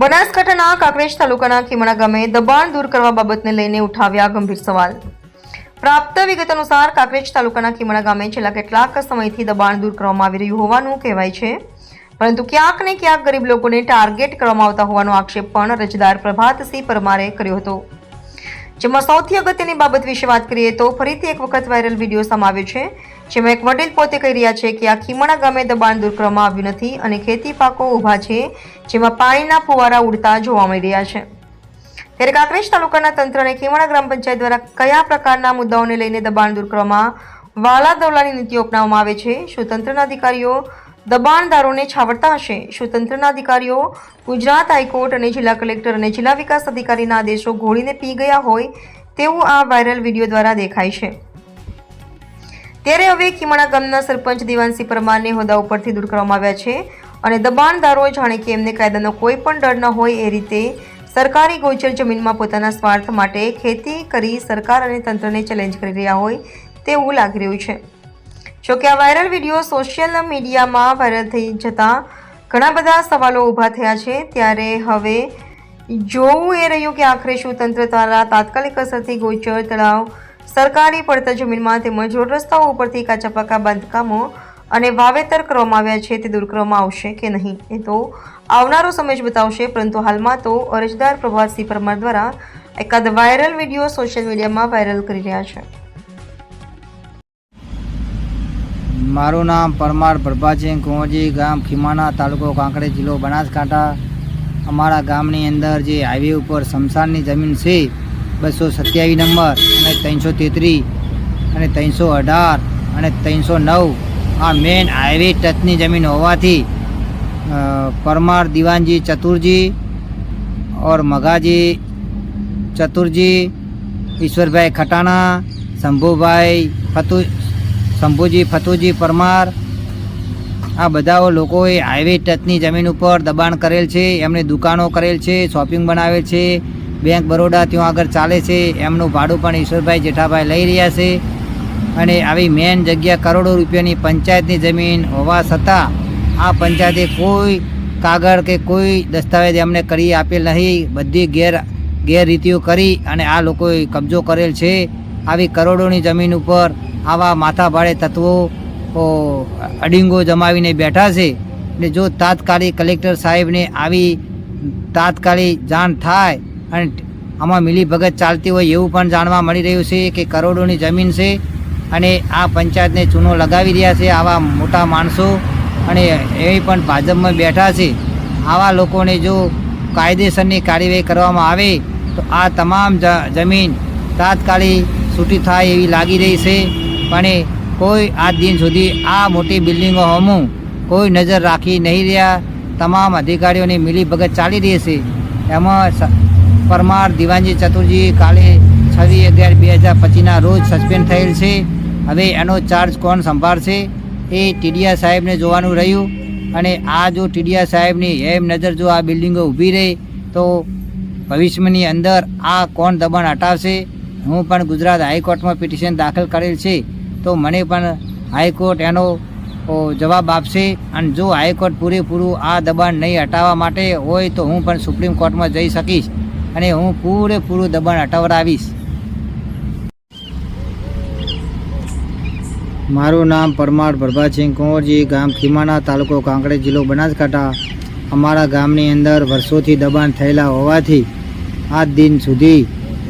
બનાસકાંઠાના કાંકરેજ તાલુકાના ખીમણા ગામે દબાણ દૂર કરવા બાબતને લઈને ઉઠાવ્યા ગંભીર સવાલ. પ્રાપ્ત વિગત અનુસાર કાંકરેજ તાલુકાના ખીમણા ગામે છેલ્લા કેટલાક સમયથી દબાણ દૂર કરવામાં આવી રહ્યું હોવાનું કહેવાય છે. પરંતુ ક્યાંક ને ક્યાંક ગરીબ લોકોને ટાર્ગેટ કરવામાં આવતા હોવાનો આક્ષેપ પણ રજદાર પ્રભાતસિંહ પરમારે કર્યો હતો. જેમાં સૌથી અગત્યની બાબત વિશે વાત કરીએ તો ફરીથી એક વખત વાયરલ વીડિયો સામે આવ્યો છે. જેમાં એક વડીલ પોતે કહી રહ્યા છે કે આ ખીમણા ગામે દબાણ દૂર કરવામાં આવ્યું નથી અને ખેતી પાકો ઊભા છે, જેમાં પાણીના ફુવારા ઉડતા જોવા મળી રહ્યા છે. ત્યારે કાંકરેજ તાલુકાના તંત્ર અને ખીમણા ગ્રામ પંચાયત દ્વારા કયા પ્રકારના મુદ્દાઓને લઈને દબાણ દૂર કરવામાં વાલા દવલાની નીતિઓ અપનાવવામાં આવે છે, શું તંત્રના અધિકારીઓ દબાણદારોને છાવડતા હશે, શું તંત્રના અધિકારીઓ ગુજરાત હાઈકોર્ટ અને જિલ્લા કલેક્ટર અને જિલ્લા વિકાસ અધિકારીના આદેશો ઘોળીને પી ગયા હોય તેવું આ વાયરલ વીડિયો દ્વારા દેખાય છે. ત્યારે હવે ખીમાણા ગામના સરપંચ દિવાનસિંહ પરમારને હોદ્દા ઉપરથી દૂર કરવામાં આવ્યા છે અને દબાણદારો જાણે કે એમને કાયદાનો કોઈ પણ ડર ન હોય એ રીતે સરકારી ગોચર જમીનમાં પોતાના સ્વાર્થ માટે ખેતી કરી સરકાર અને તંત્રને ચેલેન્જ કરી રહ્યા હોય તેવું લાગી રહ્યું છે. જોકે આ વાયરલ વીડિયો સોશિયલ મીડિયામાં વાયરલ થઈ જતાં ઘણા બધા સવાલો ઊભા થયા છે. ત્યારે હવે જોવું એ રહ્યું કે આખરે શું તંત્ર દ્વારા તાત્કાલિક અસરથી ગોચર તળાવ સરકારી પડતર જમીનમાં તેમજ રોડ રસ્તાઓ ઉપરથી કાચા પાકા બાંધકામો અને વાવેતર કરવામાં આવ્યા છે, તે દૂર કરવામાં આવશે કે નહીં? એ તો આવનારો સમય જ બતાવશે, પરંતુ હાલમાં તો અરજદાર પ્રભાતસિંહ પરમાર દ્વારા એકાદ વાયરલ વીડિયો સોશિયલ મીડિયામાં વાયરલ કરી રહ્યા છે. મારું નામ પરમાર પ્રભાસિંહ કુંવરજી, ગામ ખીમાના તાલુકો કાંકરેજ જિલ્લો બનાસકાંઠા. અમારા ગામની અંદર જે હાઈવે ઉપર શમશાનની જમીન છે બસો સત્યાવીસ નંબર અને ત્રણસો તેત્રીસ અને ત્રણસો અઢાર અને ત્રણસો નવ આ મેન હાઈવે ટચની જમીન હોવાથી પરમાર દિવાનજી ચતુરજી ઓર મગાજી ચતુરજી, ઈશ્વરભાઈ ખટાણા, શંભુભાઈ ફતુ, શંભુજી ફતુજી પરમાર, આ બધા લોકોએ હાઈવે ટચની જમીન ઉપર દબાણ કરેલ છે, એમણે દુકાનો કરેલ છે શોપિંગ બનાવેલ છે બેંક બરોડા ત્યાં આગળ ચાલે છે. એમનું ભાડું પણ ઈશ્વરભાઈ જેઠાભાઈ લઈ રહ્યા છે. અને આવી મેન જગ્યા કરોડો રૂપિયાની પંચાયતની જમીન હોવા છતાં આ પંચાયતે કોઈ કાગળ કે કોઈ દસ્તાવેજ એમને કરી આપેલ નહીં. બધી ગેર ગેરરીતિઓ કરી અને આ લોકોએ કબજો કરેલ છે. આવી કરોડોની જમીન ઉપર આવા માથાભાડે તત્વો અડીંગો જમાવીને બેઠા છે. ને જો તાત્કાલિક કલેક્ટર સાહેબને આવી તાત્કાલિક જાણ થાય અને આમાં મિલીભગત ચાલતી હોય એવું પણ જાણવા મળી રહ્યું છે કે કરોડોની જમીન છે અને આ પંચાયતને ચૂનો લગાવી રહ્યા છે આવા મોટા માણસો અને એ પણ ભાજપમાં બેઠા છે. આવા લોકોને જો કાયદેસરની કાર્યવાહી કરવામાં આવે તો આ તમામ જમીન તાત્કાલિક છૂટી થાય એવી લાગી રહી છે. પણ કોઈ આજ દિન સુધી આ મોટી બિલ્ડિંગો હમું કોઈ નજર રાખી નહીં રહ્યા. તમામ અધિકારીઓની મિલીભગત ચાલી રહી છે. એમાં પરમાર, દિવાનજી ચતુરજી, કાલે છવ્વીસ અગિયાર બે હજાર પચીસના રોજ સસ્પેન્ડ થયેલ છે. હવે એનો ચાર્જ કોણ સંભાળશે એ ટીડિયા સાહેબને જોવાનું રહ્યું. અને આ જો ટીડિયા સાહેબની એમ નજર જો આ બિલ્ડિંગો ઊભી રહે, તો ભવિષ્યની અંદર આ કોણ દબાણ હટાવશે? હું પણ ગુજરાત હાઈકોર્ટમાં પિટિશન દાખલ કરેલ છે. તો મને પણ હાઈકોર્ટ એનો જવાબ આપશે. અને જો હાઈકોર્ટ પૂરેપૂરું આ દબાણ નહીં હટાવવા માટે હોય તો હું પણ સુપ્રીમ કોર્ટમાં જઈ શકીશ. અને હું પૂરેપૂરું દબાણ હટાવડાવીશ. મારું નામ પરમાર પ્રભાતસિંહ કુંવરજી, ગામ ખીમાના તાલુકો કાંકરેજ જિલ્લો બનાસકાંઠા. અમારા ગામની અંદર વર્ષોથી દબાણ થયેલા હોવાથી આજ દિન સુધી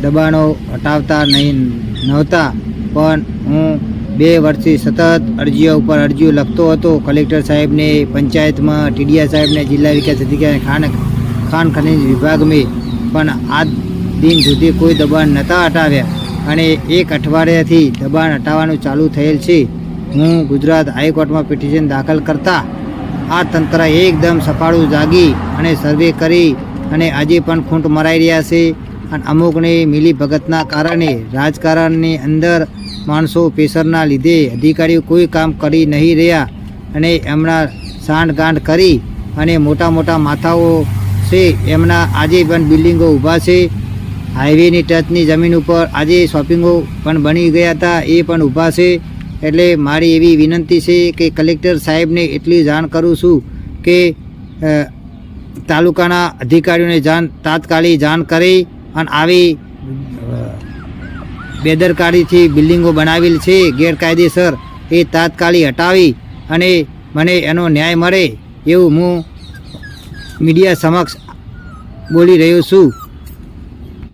દબાણો હટાવતા નહીં, નહોતા. પણ હું બે વર્ષથી સતત અરજીઓ ઉપર અરજીઓ લખતો હતો. કલેક્ટર સાહેબને, પંચાયતમાં ટીડીયા સાહેબને, જિલ્લા વિકાસ અધિકારી ખાન ખાન ખનીજ વિભાગમાં પણ આ દિન સુધી કોઈ દબાણ નહોતા હટાવ્યા. અને એક અઠવાડિયાથી દબાણ હટાવવાનું ચાલુ થયેલ છે. હું ગુજરાત હાઈકોર્ટમાં પિટિશન દાખલ કરતા આ તંત્ર એકદમ સફાળું જાગી અને સર્વે કરી અને આજે પણ ખૂંટ મરાઈ રહ્યા છે. અને અમુકને મિલી ભગતના કારણે રાજકારણની અંદર માણસો પ્રેશરના લીધે અધિકારીઓ કોઈ કામ કરી નહીં રહ્યા. અને એમના સાંઠગાંઠ કરી અને મોટા મોટા માથાઓ છે. એમના આજે પણ બિલ્ડિંગો ઊભા છે. હાઈવેની ટચની જમીન ઉપર આજે શોપિંગો પણ બની ગયા હતા, એ પણ ઊભા છે. એટલે મારી એવી વિનંતી છે કે કલેક્ટર સાહેબને એટલી જાણ કરું છું કે તાલુકાના અધિકારીઓને જાણ, તાત્કાલિક જાણ કરી અને આવી બેદરકારીથી બિલ્ડિંગો બનાવેલ છે, ગેરકાયદેસર, એ તાત્કાલિક હટાવી અને મને એનો ન્યાય મળે એવું હું મીડિયા સમક્ષ બોલી રહ્યો છું.